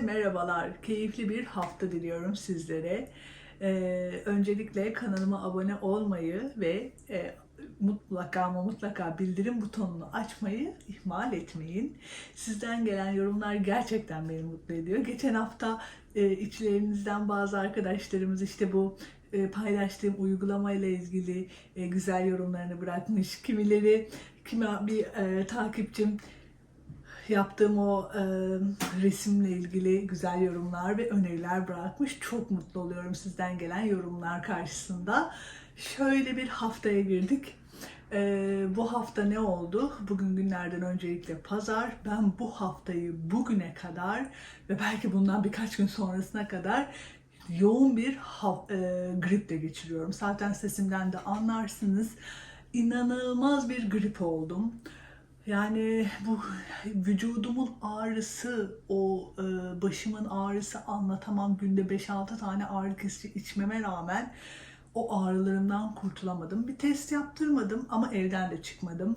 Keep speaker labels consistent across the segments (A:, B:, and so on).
A: Merhabalar, keyifli bir hafta diliyorum sizlere. Ee, öncelikle kanalıma abone olmayı ve e, mutlaka ama mutlaka bildirim butonunu açmayı ihmal etmeyin. Sizden gelen yorumlar gerçekten beni mutlu ediyor. Geçen hafta e, içlerinizden bazı arkadaşlarımız işte bu e, paylaştığım uygulamayla ilgili e, güzel yorumlarını bırakmış. Kimileri, kimi bir e, takipçim yaptığım o e, resimle ilgili güzel yorumlar ve öneriler bırakmış. Çok mutlu oluyorum sizden gelen yorumlar karşısında. Şöyle bir haftaya girdik. E, bu hafta ne oldu? Bugün günlerden öncelikle pazar. Ben bu haftayı bugüne kadar ve belki bundan birkaç gün sonrasına kadar yoğun bir e, griple geçiriyorum. Zaten sesimden de anlarsınız. İnanılmaz bir grip oldum. Yani bu vücudumun ağrısı, o e, başımın ağrısı anlatamam. Günde 5-6 tane ağrı kesici içmeme rağmen o ağrılarımdan kurtulamadım. Bir test yaptırmadım ama evden de çıkmadım.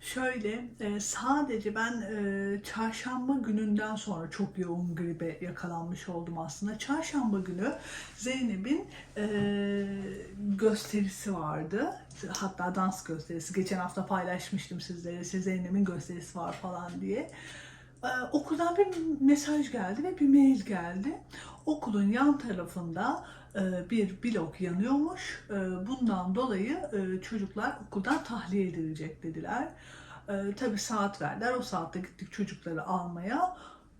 A: Şöyle e, sadece ben e, çarşamba gününden sonra çok yoğun gribe yakalanmış oldum aslında. Çarşamba günü Zeynep'in e, gösterisi vardı. Hatta dans gösterisi. Geçen hafta paylaşmıştım sizlere. İşte Zeynep'in gösterisi var falan diye. Okuldan bir mesaj geldi ve bir mail geldi. Okulun yan tarafında bir blok yanıyormuş. E, bundan dolayı e, çocuklar okuldan tahliye edilecek dediler. E, tabii saat verdiler. O saatte gittik çocukları almaya.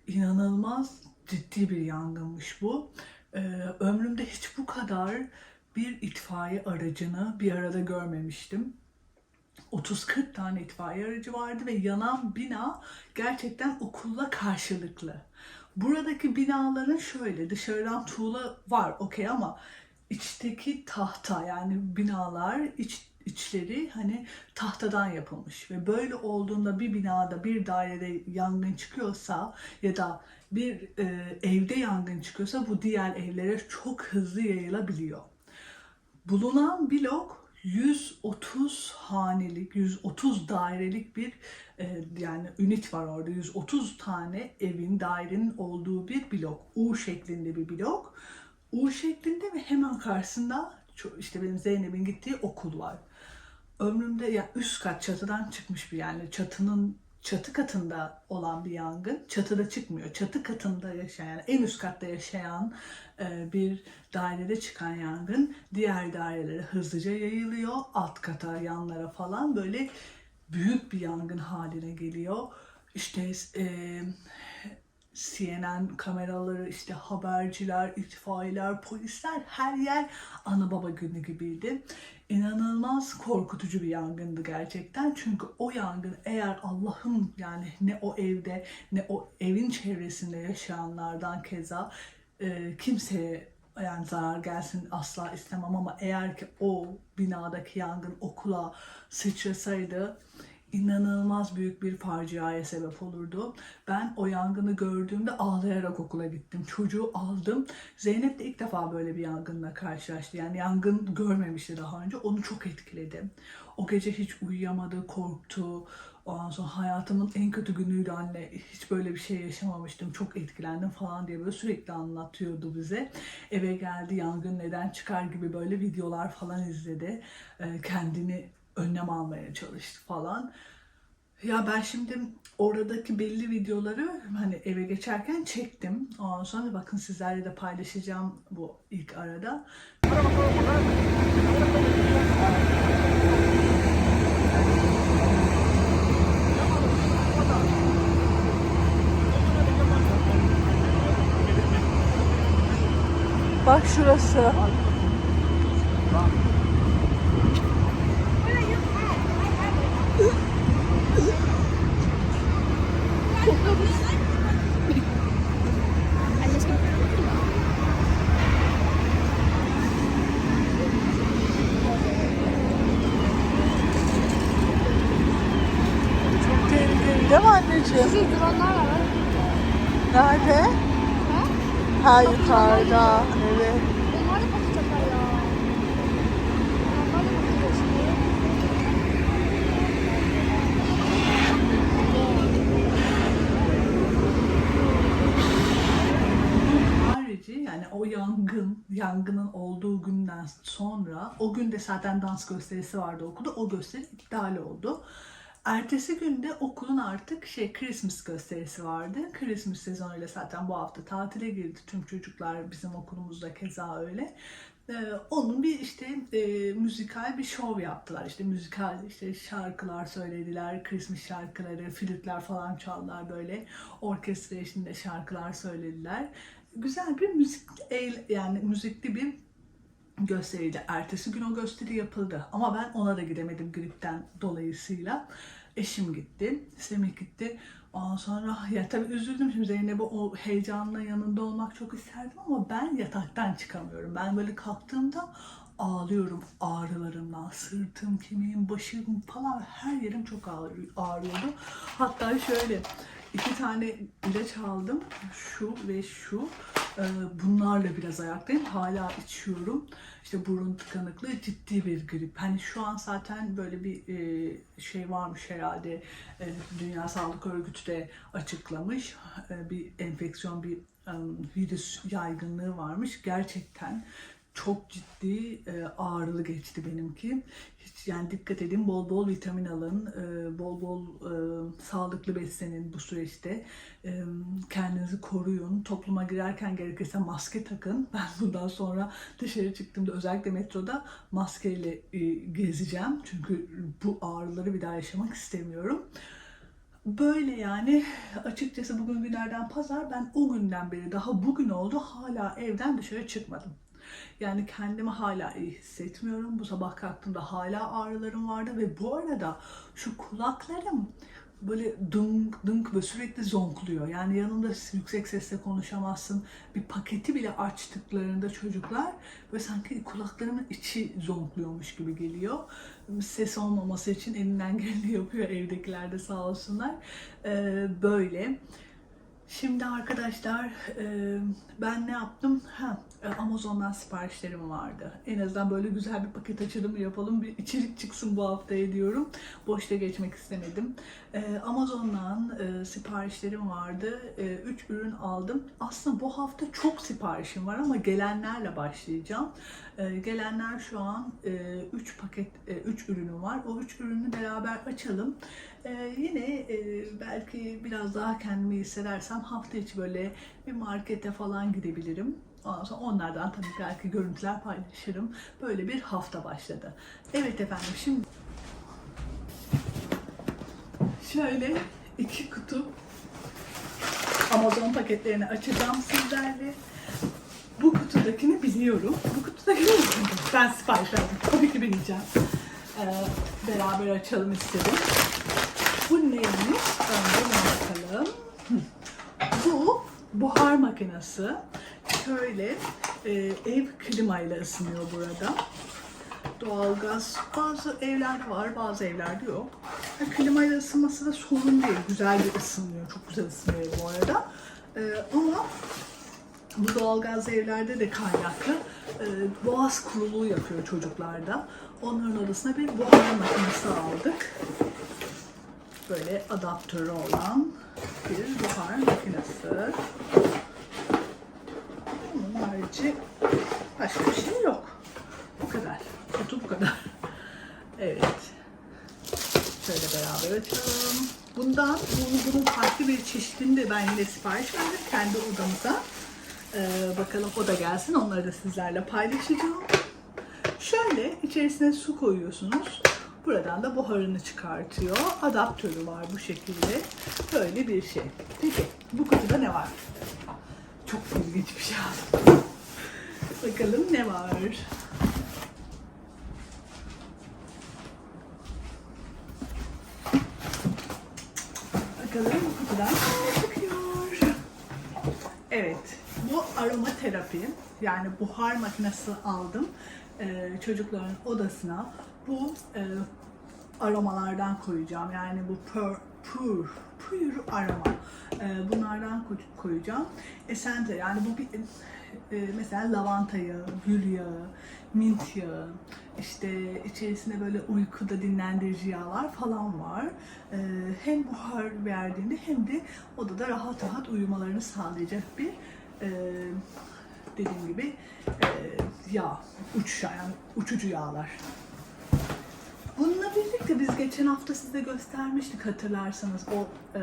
A: İnanılmaz ciddi bir yangınmış bu. E, ömrümde hiç bu kadar bir itfaiye aracını bir arada görmemiştim. 30-40 tane itfaiye aracı vardı ve yanan bina gerçekten okulla karşılıklı. Buradaki binaların şöyle dışarıdan tuğla var okey ama içteki tahta yani binalar iç, içleri hani tahtadan yapılmış ve böyle olduğunda bir binada bir dairede yangın çıkıyorsa ya da bir e, evde yangın çıkıyorsa bu diğer evlere çok hızlı yayılabiliyor. Bulunan blok 130 hanelik, 130 dairelik bir yani ünit var orada. 130 tane evin, dairenin olduğu bir blok. U şeklinde bir blok. U şeklinde ve hemen karşısında işte benim Zeynep'in gittiği okul var. Ömrümde ya üst kat çatıdan çıkmış bir yani çatının çatı katında olan bir yangın çatıda çıkmıyor. Çatı katında yaşayan en üst katta yaşayan e, bir dairede çıkan yangın diğer dairelere hızlıca yayılıyor. Alt kata, yanlara falan böyle büyük bir yangın haline geliyor. İşte e, CNN kameraları, işte haberciler, itfaiyeler, polisler her yer ana baba günü gibiydi. İnanılmaz korkutucu bir yangındı gerçekten. Çünkü o yangın eğer Allah'ım yani ne o evde ne o evin çevresinde yaşayanlardan keza e, kimseye yani zarar gelsin asla istemem ama eğer ki o binadaki yangın okula sıçrasaydı inanılmaz büyük bir faciaya sebep olurdu. Ben o yangını gördüğümde ağlayarak okula gittim. Çocuğu aldım. Zeynep de ilk defa böyle bir yangınla karşılaştı. Yani yangın görmemişti daha önce. Onu çok etkiledi. O gece hiç uyuyamadı, korktu. Ondan sonra hayatımın en kötü günüydü anne. Hiç böyle bir şey yaşamamıştım. Çok etkilendim falan diye böyle sürekli anlatıyordu bize. Eve geldi yangın neden çıkar gibi böyle videolar falan izledi. Ee, kendini önlem almaya çalıştı falan. Ya ben şimdi oradaki belli videoları hani eve geçerken çektim. Ondan sonra bakın sizlerle de paylaşacağım bu ilk arada. Bak şurası. Çok tehlikeli değil mi anneciğim?
B: Şu duranlar var.
A: Nerede? Ha yukarıda. Evet.
B: Onlar da patlayacaklar ya. Onlar da patlayacak şimdi.
A: yangının olduğu sonra o günde zaten dans gösterisi vardı okulda. O gösteri iptal oldu. Ertesi günde okulun artık şey Christmas gösterisi vardı. Christmas sezonuyla zaten bu hafta tatile girdi tüm çocuklar bizim okulumuzda keza öyle. Ee, onun bir işte e, müzikal bir şov yaptılar. İşte müzikal işte şarkılar söylediler, Christmas şarkıları, flütler falan çaldılar böyle. Orkestra eşliğinde şarkılar söylediler. Güzel bir müzik yani müzikli bir gösteriydi. Ertesi gün o gösteri yapıldı. Ama ben ona da gidemedim gripten dolayısıyla. Eşim gitti, Semih gitti. Ondan sonra ya tabii üzüldüm şimdi Zeynep'e o heyecanla yanında olmak çok isterdim ama ben yataktan çıkamıyorum. Ben böyle kalktığımda ağlıyorum ağrılarımdan. Sırtım, kemiğim, başım falan her yerim çok ağrı- ağrıyordu. Hatta şöyle iki tane ilaç aldım. Şu ve şu. Ee, Bunlarla biraz ayaktayım. Hala içiyorum. İşte burun tıkanıklığı ciddi bir grip. Hani şu an zaten böyle bir e, şey varmış herhalde. E, Dünya Sağlık Örgütü de açıklamış. E, bir enfeksiyon, bir virüs yaygınlığı varmış. Gerçekten çok ciddi e, ağrılı geçti benimki. Hiç yani dikkat edin bol bol vitamin alın, e, bol bol e, sağlıklı beslenin bu süreçte. E, kendinizi koruyun. Topluma girerken gerekirse maske takın. Ben bundan sonra dışarı çıktığımda özellikle metroda maskeyle e, gezeceğim. Çünkü bu ağrıları bir daha yaşamak istemiyorum. Böyle yani açıkçası bugün günlerden pazar ben o günden beri daha bugün oldu hala evden dışarı çıkmadım. Yani kendimi hala iyi hissetmiyorum. Bu sabah kalktığımda hala ağrılarım vardı ve bu arada şu kulaklarım böyle dunk dunk böyle sürekli zonkluyor. Yani yanımda yüksek sesle konuşamazsın. Bir paketi bile açtıklarında çocuklar böyle sanki kulaklarımın içi zonkluyormuş gibi geliyor. Ses olmaması için elinden geleni yapıyor evdekiler de sağ olsunlar. Ee, böyle. Şimdi arkadaşlar e, ben ne yaptım? Ha, Amazon'dan siparişlerim vardı. En azından böyle güzel bir paket açılımı yapalım. Bir içerik çıksın bu haftaya diyorum. Boşta geçmek istemedim. E, Amazon'dan e, siparişlerim vardı. 3 ürün aldım. Aslında bu hafta çok siparişim var ama gelenlerle başlayacağım. E, gelenler şu an 3 paket 3 ürünüm var. O 3 ürünü beraber açalım. Yine e, belki biraz daha kendimi hissedersem hafta içi böyle bir markete falan gidebilirim. Ondan sonra onlardan tabii belki görüntüler paylaşırım. Böyle bir hafta başladı. Evet efendim şimdi şöyle iki kutu Amazon paketlerini açacağım sizlerle. Bu kutudakini biliyorum. Bu kutudakini biliyorum. Ben sipariş verdim. Tabii ki bileceğim. Ee, beraber açalım istedim. Bu neymiş? Önce bakalım. Bu buhar makinesi. Şöyle e, ev klimayla ısınıyor burada. Doğalgaz bazı evlerde var, bazı evlerde yok. Ha, klimayla ısınması da sorun değil. Güzel bir ısınıyor. Çok güzel ısınıyor bu arada. E, ama bu doğalgaz evlerde de kaynaklı e, boğaz kuruluğu yapıyor çocuklarda. Onların odasına bir buhar makinesi aldık böyle adaptörü olan bir buhar makinesi. Bunun harici başka bir şey yok. Bu kadar. Kutu bu kadar. Evet. Şöyle beraber açalım. Bundan, bunun, bunun farklı bir çeşidini ben yine sipariş verdim kendi odamıza. Ee, bakalım o da gelsin. Onları da sizlerle paylaşacağım. Şöyle içerisine su koyuyorsunuz. Buradan da buharını çıkartıyor. Adaptörü var bu şekilde. Böyle bir şey. Peki bu kutuda ne var? Çok ilginç bir şey aldım. Bakalım ne var? Bakalım kutudan ne çıkıyor? Evet, bu aromaterapi yani buhar makinesi aldım Ee, çocukların odasına. Bu e, aromalardan koyacağım. Yani bu pur, pur, pur aroma. Ee, bunlardan koy- koyacağım. Esente yani bu bir e, mesela lavanta yağı, gül yağı, mint yağı, işte içerisinde böyle uykuda dinlendirici yağlar falan var. Ee, hem buhar verdiğinde hem de odada rahat rahat uyumalarını sağlayacak bir e, dediğim gibi e, yağ, uçuş yani uçucu yağlar. Bununla birlikte biz geçen hafta size göstermiştik hatırlarsanız o e,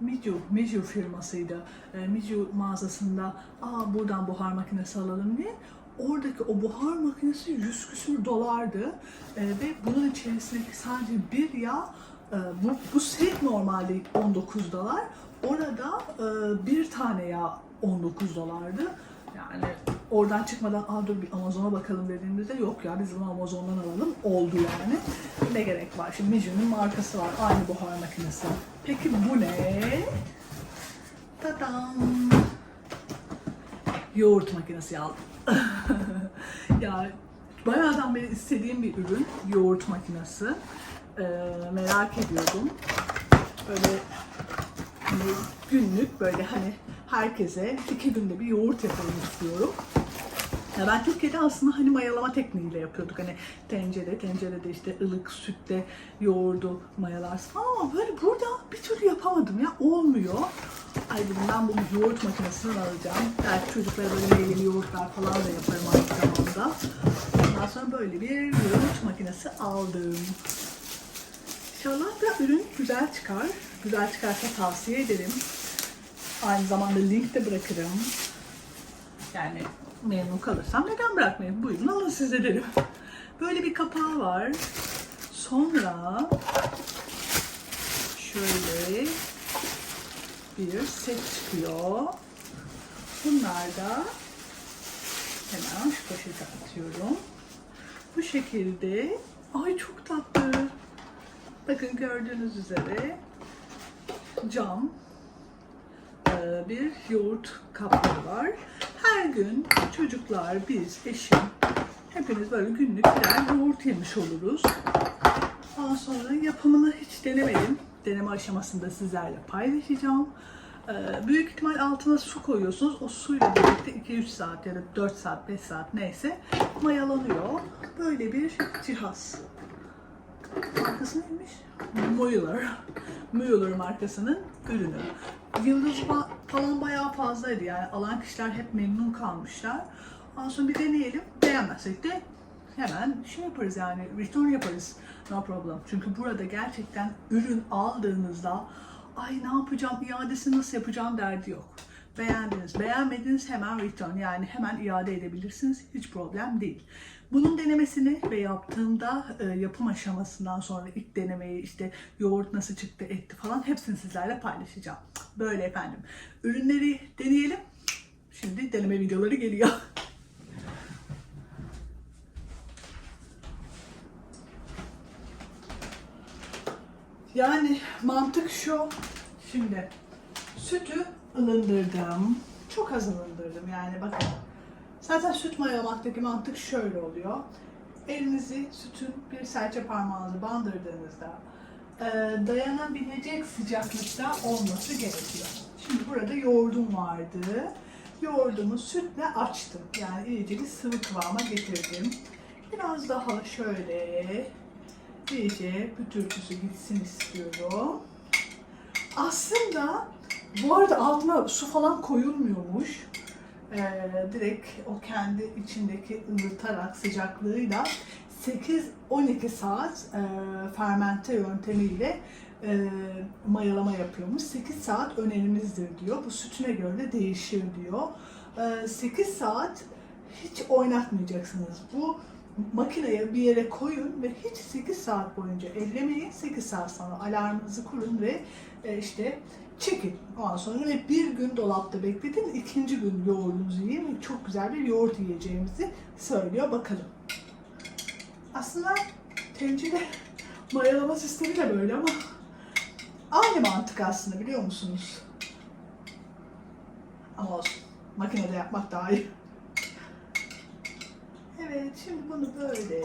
A: Miju, Miju firmasıydı. E, Miju mağazasında aa buradan buhar makinesi alalım diye. Oradaki o buhar makinesi 100 küsür dolardı. E, ve bunun içerisindeki sadece bir yağ e, bu, bu set normalde 19 dolar. Orada e, bir tane yağ 19 dolardı. Yani oradan çıkmadan aa dur bir Amazon'a bakalım dediğimizde yok ya biz bunu Amazon'dan alalım oldu yani. Ne gerek var? Şimdi Miju'nun markası var. Aynı buhar makinesi. Peki bu ne? Tadam! Yoğurt makinesi aldım. ya bayağıdan beri istediğim bir ürün yoğurt makinesi. Ee, merak ediyordum. Böyle hani günlük böyle hani herkese iki günde bir yoğurt yapalım istiyorum. Ya ben Türkiye'de aslında hani mayalama tekniğiyle yapıyorduk. Hani tencere, tencerede işte ılık sütle yoğurdu mayalarsın ama böyle burada bir türlü yapamadım ya. Olmuyor. Ay ben bu yoğurt makinesini alacağım. Belki çocuklara böyle meyveli yoğurtlar falan da yaparım aynı zamanda. Ondan sonra böyle bir yoğurt makinesi aldım. İnşallah da ürün güzel çıkar. Güzel çıkarsa tavsiye ederim. Aynı zamanda link de bırakırım. Yani memnun kalırsam neden bırakmayayım? Buyurun alın size derim. Böyle bir kapağı var. Sonra şöyle bir set çıkıyor. Bunlar da hemen şu poşete atıyorum. Bu şekilde ay çok tatlı. Bakın gördüğünüz üzere cam bir yoğurt kapları var. Her gün çocuklar, biz, eşim hepimiz böyle günlük birer yoğurt yemiş oluruz. Ondan sonra yapımını hiç denemedim. Deneme aşamasında sizlerle paylaşacağım. Ee, büyük ihtimal altına su koyuyorsunuz. O suyla birlikte 2-3 saat ya da 4 saat, 5 saat neyse mayalanıyor. Böyle bir cihaz. Markası neymiş? Mueller. Mueller markasının ürünü. Yıldız fa- falan bayağı fazlaydı yani alan kişiler hep memnun kalmışlar. Ondan sonra bir deneyelim. Beğenmezsek de hemen şey yaparız yani return yaparız. No problem. Çünkü burada gerçekten ürün aldığınızda ay ne yapacağım, iadesini nasıl yapacağım derdi yok. Beğendiniz, beğenmediniz hemen return yani hemen iade edebilirsiniz. Hiç problem değil. Bunun denemesini ve yaptığımda e, yapım aşamasından sonra ilk denemeyi işte yoğurt nasıl çıktı etti falan hepsini sizlerle paylaşacağım. Böyle efendim. Ürünleri deneyelim. Şimdi deneme videoları geliyor. Yani mantık şu. Şimdi sütü ılındırdım. Çok az ılındırdım yani bakın. Zaten süt mayalamaktaki mantık şöyle oluyor. Elinizi sütün bir serçe parmağınızı bandırdığınızda e, dayanabilecek sıcaklıkta olması gerekiyor. Şimdi burada yoğurdum vardı. Yoğurdumu sütle açtım. Yani iyice bir sıvı kıvama getirdim. Biraz daha şöyle iyice pütürtüsü gitsin istiyorum. Aslında bu arada altına su falan koyulmuyormuş. Ee, direkt o kendi içindeki ılıtarak sıcaklığıyla 8-12 saat e, fermente yöntemiyle e, mayalama yapıyormuş. 8 saat önerimizdir diyor. Bu sütüne göre de değişir diyor. E, 8 saat hiç oynatmayacaksınız. Bu makineye bir yere koyun ve hiç 8 saat boyunca ellemeyin. 8 saat sonra alarmınızı kurun ve e, işte çekin. Ondan sonra ve bir gün dolapta bekletin. ikinci gün yoğurdunuzu yiyin. Çok güzel bir yoğurt yiyeceğimizi söylüyor. Bakalım. Aslında tencere mayalama sistemi de böyle ama aynı mantık aslında biliyor musunuz? Ama olsun. Makinede yapmak daha iyi. Evet, şimdi bunu böyle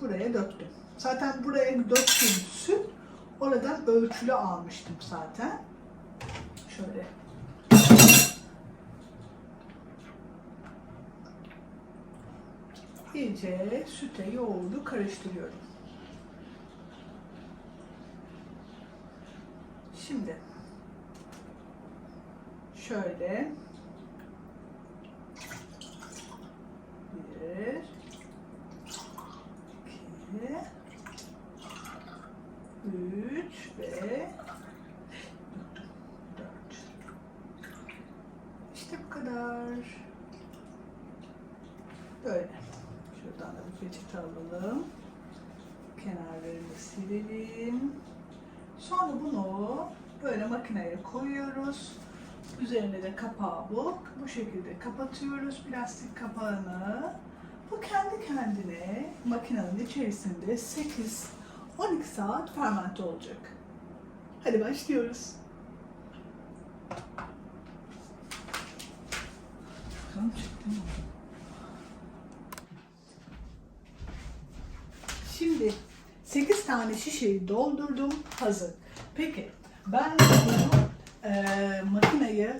A: buraya döktüm. Zaten buraya döktüğüm süt oradan ölçülü almıştım zaten. Şöyle. İyice süte yoğurdu karıştırıyorum. Şimdi şöyle Şöyle. Şuradan da bir peçete alalım. Kenarlarını silelim. Sonra bunu böyle makineye koyuyoruz. Üzerine de kapağı bu. Bu şekilde kapatıyoruz plastik kapağını. Bu kendi kendine makinenin içerisinde 8-12 saat fermente olacak. Hadi başlıyoruz. Şimdi 8 tane şişeyi doldurdum. Hazır. Peki ben bunu e, makineyi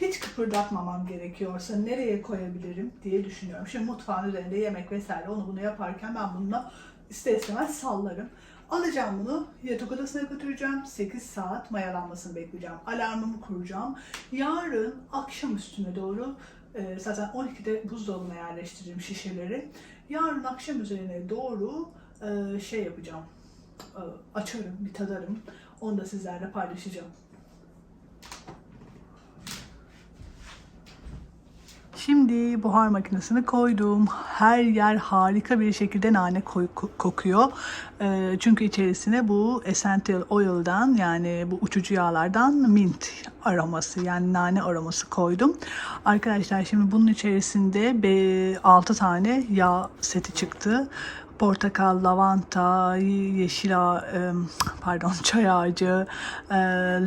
A: hiç kıpırdatmamam gerekiyorsa nereye koyabilirim diye düşünüyorum. Şimdi mutfağın üzerinde yemek vesaire onu bunu yaparken ben bununla ister istemez sallarım. Alacağım bunu yatak odasına götüreceğim. 8 saat mayalanmasını bekleyeceğim. Alarmımı kuracağım. Yarın akşam üstüne doğru e, zaten 12'de buzdolabına yerleştireceğim şişeleri. Yarın akşam üzerine doğru e, şey yapacağım. E, açarım, bir tadarım. Onu da sizlerle paylaşacağım. Şimdi buhar makinesini koydum. Her yer harika bir şekilde nane kokuyor. Ee, çünkü içerisine bu essential oil'dan yani bu uçucu yağlardan mint aroması yani nane aroması koydum. Arkadaşlar şimdi bunun içerisinde 6 tane yağ seti çıktı portakal, lavanta, yeşil pardon çay ağacı, e,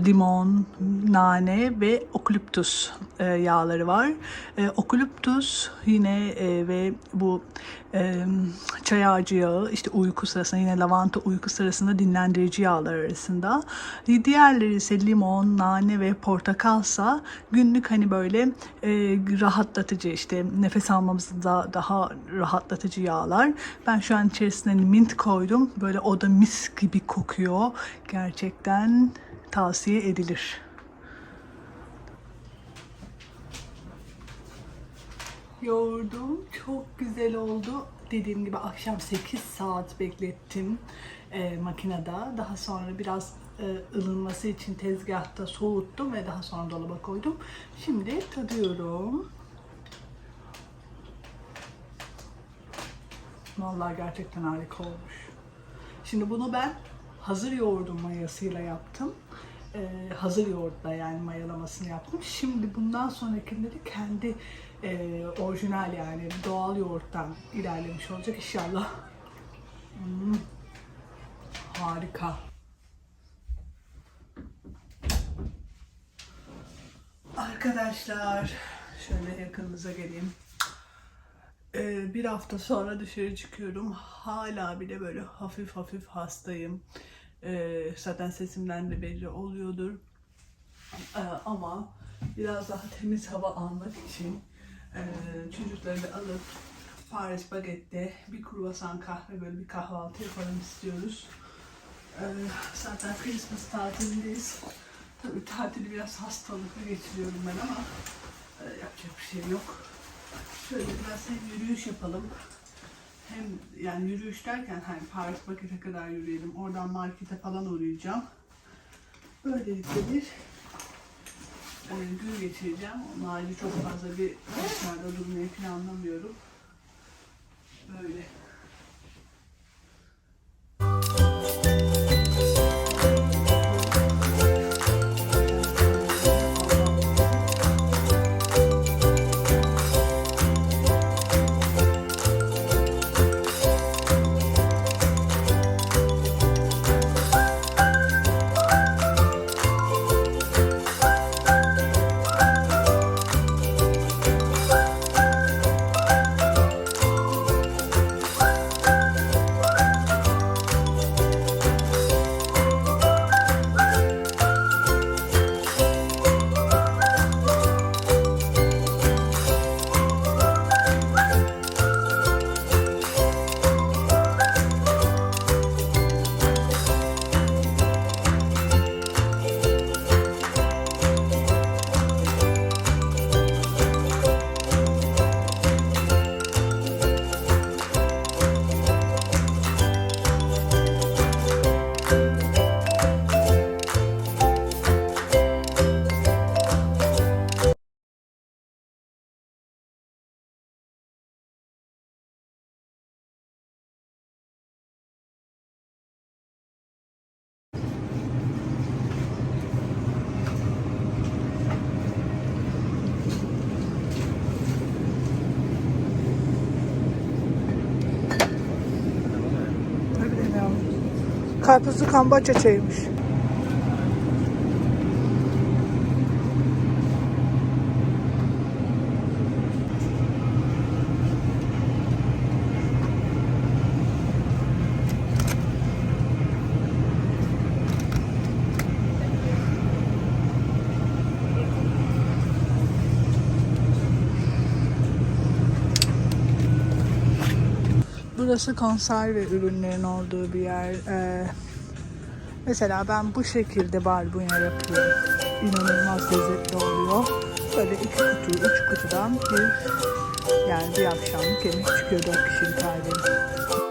A: limon, nane ve okaliptus e, yağları var. E, okaliptus yine ve bu e, çay ağacı yağı işte uyku sırasında yine lavanta uyku sırasında dinlendirici yağlar arasında. Diğerleri ise limon, nane ve portakalsa günlük hani böyle e, rahatlatıcı işte nefes almamızda daha rahatlatıcı yağlar. Ben şu an içerisine mint koydum. Böyle o da mis gibi kokuyor. Gerçekten tavsiye edilir. Yoğurdum çok güzel oldu. Dediğim gibi akşam 8 saat beklettim e, makinede. Daha sonra biraz e, ılınması için tezgahta soğuttum ve daha sonra dolaba koydum. Şimdi tadıyorum. Vallahi gerçekten harika olmuş. Şimdi bunu ben hazır yoğurdun mayasıyla yaptım. Ee, hazır yoğurtla yani mayalamasını yaptım. Şimdi bundan sonrakileri kendi e, orijinal yani doğal yoğurttan ilerlemiş olacak inşallah. Hmm, harika. Arkadaşlar şöyle yakınınıza geleyim. Ee, bir hafta sonra dışarı çıkıyorum. Hala bile böyle hafif hafif hastayım. Ee, zaten sesimden de belli oluyordur. Ee, ama biraz daha temiz hava almak için e, çocukları da alıp Paris Baguette'de bir kruvasan kahve böyle bir kahvaltı yapalım istiyoruz. Ee, zaten Christmas tatilindeyiz. Tabii tatili biraz hastalıklı geçiriyorum ben ama e, yapacak bir şey yok. Şöyle biraz hem yürüyüş yapalım. Hem yani yürüyüş derken hani Paris Bakır'a kadar yürüyelim. Oradan markete falan uğrayacağım. Böylelikle bir e, gün geçireceğim. Onun çok fazla bir dışarıda durmayı planlamıyorum. Karpuzlu kambaça çayıymış. Burası konserve ürünlerin olduğu bir yer. Ee, mesela ben bu şekilde barbunya yapıyorum. İnanılmaz lezzetli oluyor. Böyle iki kutu, üç kutudan bir yani bir akşamlık yemek çıkıyor dört kişilik ailenin.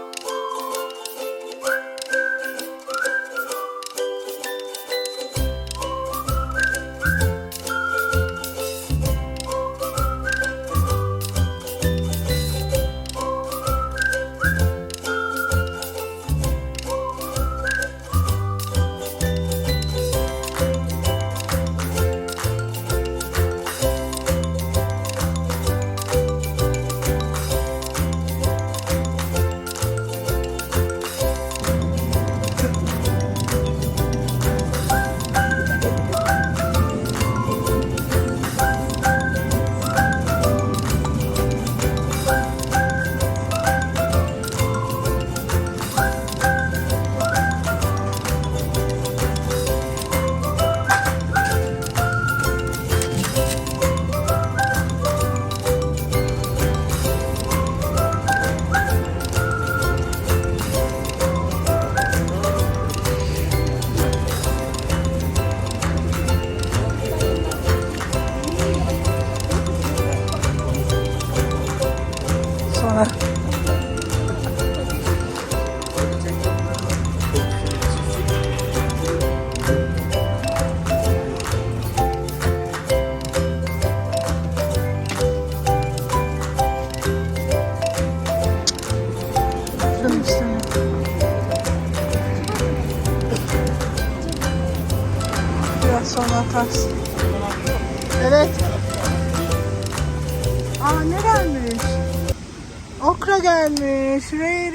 A: Shri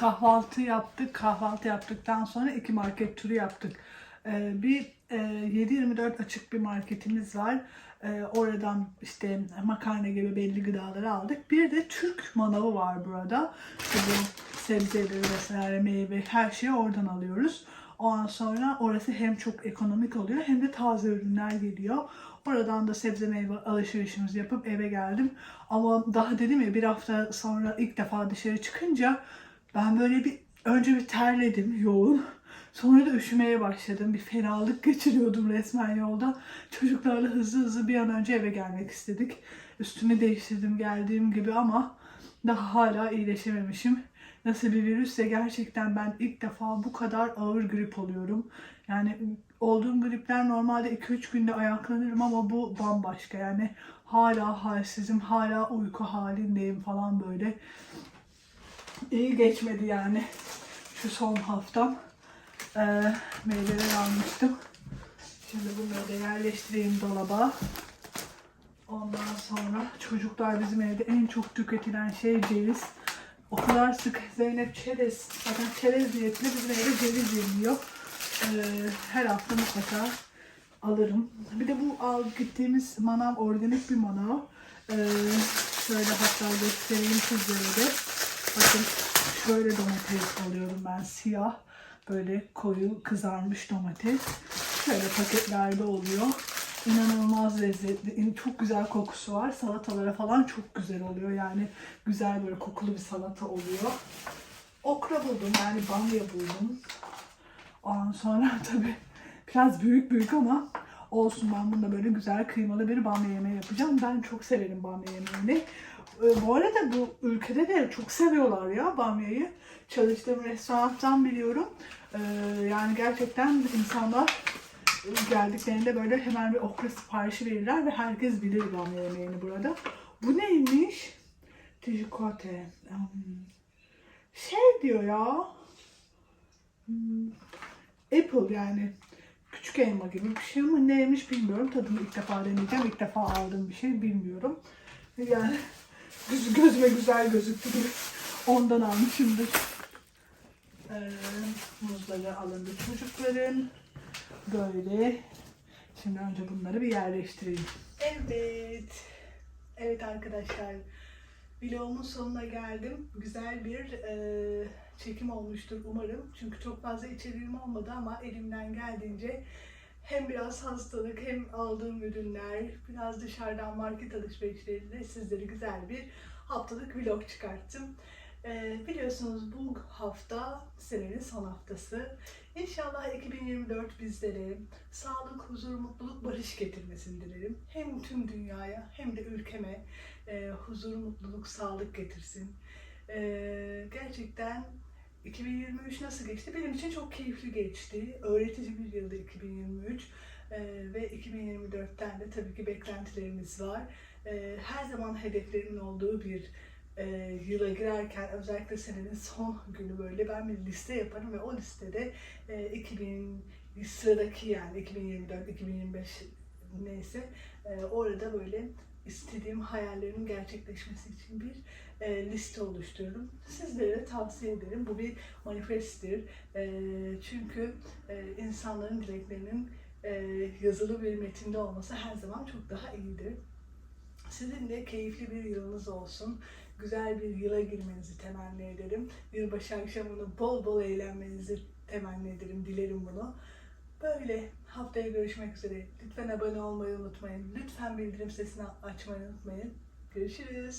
A: kahvaltı yaptık. Kahvaltı yaptıktan sonra iki market turu yaptık. Ee, bir e, 7-24 açık bir marketimiz var. Ee, oradan işte makarna gibi belli gıdaları aldık. Bir de Türk manavı var burada. İşte bu sebzeleri vesaire meyve her şeyi oradan alıyoruz. Ondan sonra orası hem çok ekonomik oluyor hem de taze ürünler geliyor. Oradan da sebze meyve alışverişimizi yapıp eve geldim. Ama daha dedim ya bir hafta sonra ilk defa dışarı çıkınca ben böyle bir önce bir terledim yoğun. Sonra da üşümeye başladım. Bir fenalık geçiriyordum resmen yolda. Çocuklarla hızlı hızlı bir an önce eve gelmek istedik. Üstümü değiştirdim geldiğim gibi ama daha hala iyileşememişim. Nasıl bir virüsse gerçekten ben ilk defa bu kadar ağır grip oluyorum. Yani olduğum gripler normalde 2-3 günde ayaklanırım ama bu bambaşka. Yani hala halsizim, hala uyku halindeyim falan böyle iyi geçmedi yani şu son haftam. Ee, meyveler almıştım. Şimdi bunları da yerleştireyim dolaba. Ondan sonra çocuklar bizim evde en çok tüketilen şey ceviz. O kadar sık Zeynep çerez, zaten çerez diyetli bizim evde ceviz yeniyor. Ee, her hafta mutlaka alırım. Bir de bu al gittiğimiz manav organik bir manav. Ee, şöyle hatta göstereyim sizlere de. Bakın şöyle domates alıyorum ben siyah. Böyle koyu kızarmış domates. Şöyle paketlerde oluyor. İnanılmaz lezzetli. Çok güzel kokusu var. Salatalara falan çok güzel oluyor. Yani güzel böyle kokulu bir salata oluyor. Okra buldum yani bamya buldum. Ondan sonra tabii biraz büyük büyük ama olsun ben bunda böyle güzel kıymalı bir bamya yemeği yapacağım. Ben çok severim bamya yemeğini. E, bu arada bu ülkede de çok seviyorlar ya bamyayı. Çalıştığım restorandan biliyorum. E, yani gerçekten insanlar geldiklerinde böyle hemen bir okra siparişi verirler ve herkes bilir bamya yemeğini burada. Bu neymiş? Tijikote. Hmm. Şey diyor ya. Hmm, Apple yani. Küçük elma gibi bir şey ama neymiş bilmiyorum. Tadını ilk defa deneyeceğim. İlk defa aldığım bir şey bilmiyorum. Yani göz, gözüme güzel gözüktü. Ondan almışımdır. Ee, muzları alındı çocukların. Böyle. Şimdi önce bunları bir yerleştireyim. Evet. Evet arkadaşlar. Vlogumun sonuna geldim. Güzel bir e, çekim olmuştur umarım. Çünkü çok fazla içeriğim olmadı ama elimden geldiğince hem biraz hastalık hem aldığım ürünler, biraz dışarıdan market alışverişleriyle sizlere güzel bir haftalık vlog çıkarttım. E, biliyorsunuz bu hafta senenin son haftası. İnşallah 2024 bizlere sağlık, huzur, mutluluk, barış getirmesini dilerim. Hem tüm dünyaya hem de ülkeme e, huzur, mutluluk, sağlık getirsin. E, gerçekten 2023 nasıl geçti? Benim için çok keyifli geçti. Öğretici bir yıldı 2023. E, ve 2024'ten de tabii ki beklentilerimiz var. E, her zaman hedeflerimin olduğu bir e, yıla girerken özellikle senenin son günü böyle ben bir liste yaparım ve o listede e, 2000 sıradaki yani 2024 2025 neyse e, orada böyle istediğim hayallerimin gerçekleşmesi için bir e, liste oluştururum. Sizlere de tavsiye ederim. Bu bir manifesttir. E, çünkü e, insanların dileklerinin yazılı bir metinde olması her zaman çok daha iyidir. Sizin de keyifli bir yılınız olsun. Güzel bir yıla girmenizi temenni ederim. Yılbaşı akşamını bol bol eğlenmenizi temenni ederim. Dilerim bunu. Böyle haftaya görüşmek üzere. Lütfen abone olmayı unutmayın. Lütfen bildirim sesini açmayı unutmayın. Görüşürüz.